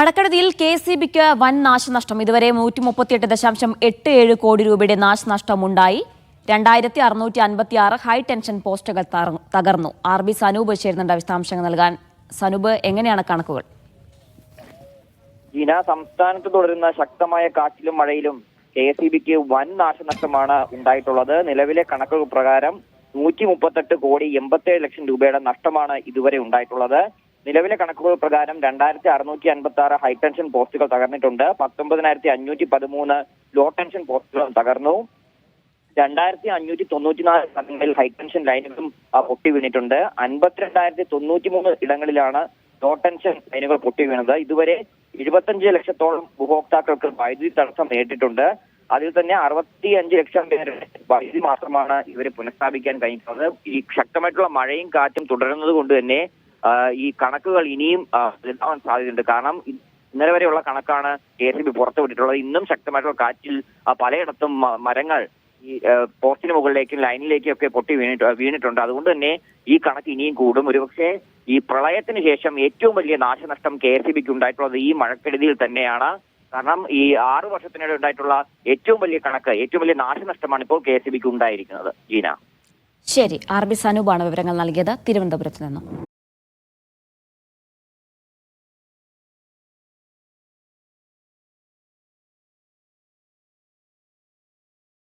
മഴക്കെടുതിയിൽ K C ബിക്ക് വൻ നാശനഷ്ടം. ഇതുവരെ നൂറ്റി മുപ്പത്തിയെട്ട് ദശാംശം എട്ട് ഏഴ് കോടി രൂപയുടെ നാശനഷ്ടമുണ്ടായി. രണ്ടായിരത്തി അറുന്നൂറ്റി അൻപത്തി ആറ് ഹൈ ടെൻഷൻ പോസ്റ്റുകൾ തകർന്നു. ആർ ബി സനൂപ് ചേരുന്നുണ്ട് വിശദാംശങ്ങൾ നൽകാൻ. സനൂപ് എങ്ങനെയാണ് കണക്കുകൾ? ജീന സംസ്ഥാനത്ത് തുടരുന്ന ശക്തമായ കാറ്റിലും മഴയിലും കെ ഇ ബിക്ക് വൻ നാശനഷ്ടമാണ് ഉണ്ടായിട്ടുള്ളത്. നിലവിലെ കണക്കുകൾ പ്രകാരം നൂറ്റി മുപ്പത്തെട്ട് കോടി എൺപത്തേഴ് ലക്ഷം രൂപയുടെ നഷ്ടമാണ് ഇതുവരെ ഉണ്ടായിട്ടുള്ളത്. നിലവിലെ കണക്കുകൾ പ്രകാരം രണ്ടായിരത്തി അറുന്നൂറ്റി അൻപത്തി ആറ് ഹൈടെൻഷൻ പോസ്റ്റുകൾ തകർന്നിട്ടുണ്ട്. പത്തൊമ്പതിനായിരത്തി അഞ്ഞൂറ്റി പതിമൂന്ന് ലോ ടെൻഷൻ പോസ്റ്റുകളും തകർന്നു രണ്ടായിരത്തി അഞ്ഞൂറ്റി തൊണ്ണൂറ്റിനാല് സ്ഥലങ്ങളിൽ ഹൈടെൻഷൻ ലൈനുകളും പൊട്ടി വീണിട്ടുണ്ട്. അൻപത്തിരണ്ടായിരത്തി തൊണ്ണൂറ്റി മൂന്ന് ഇടങ്ങളിലാണ് ലോ ടെൻഷൻ ലൈനുകൾ പൊട്ടി വീണത്. ഇതുവരെ എഴുപത്തഞ്ച് ലക്ഷത്തോളം ഉപഭോക്താക്കൾക്ക് വൈദ്യുതി തടസ്സം നേരിട്ടിട്ടുണ്ട്. അതിൽ തന്നെ അറുപത്തി അഞ്ച് ലക്ഷം പേരുടെ വൈദ്യുതി മാത്രമാണ് ഇവരെ പുനഃസ്ഥാപിക്കാൻ കഴിഞ്ഞിട്ടുള്ളത്. ഈ ശക്തമായിട്ടുള്ള മഴയും കാറ്റും തുടരുന്നത് കൊണ്ട് തന്നെ ഈ കണക്കുകൾ ഇനിയും വലുതാവാൻ സാധ്യതയുണ്ട്. കാരണം ഇന്നലെ വരെയുള്ള കണക്കാണ് കെ എസ് ബി പുറത്തുവിട്ടിട്ടുള്ളത് ഇന്നും ശക്തമായിട്ടുള്ള കാറ്റിൽ പലയിടത്തും മരങ്ങൾ ഈ പോസ്റ്റിന് മുകളിലേക്കും ലൈനിലേക്കും ഒക്കെ പൊട്ടി വീണിട്ട് വീണിട്ടുണ്ട്. അതുകൊണ്ട് തന്നെ ഈ കണക്ക് ഇനിയും കൂടും. ഒരുപക്ഷെ ഈ പ്രളയത്തിന് ശേഷം ഏറ്റവും വലിയ നാശനഷ്ടം കെ എസ് ബിക്ക് ഉണ്ടായിട്ടുള്ളത് ഈ മഴക്കെടുതിയിൽ തന്നെയാണ്. കാരണം ഈ ആറു വർഷത്തിനിടെ ഉണ്ടായിട്ടുള്ള ഏറ്റവും വലിയ കണക്ക് ഏറ്റവും വലിയ നാശനഷ്ടമാണ് ഇപ്പോൾ കെ എസ് ബിക്ക് ഉണ്ടായിരിക്കുന്നത്. ജീന. ശരി. ആർ ബി സനൂപാണ് വിവരങ്ങൾ നൽകിയത്. തിരുവനന്തപുരത്ത് നിന്നും.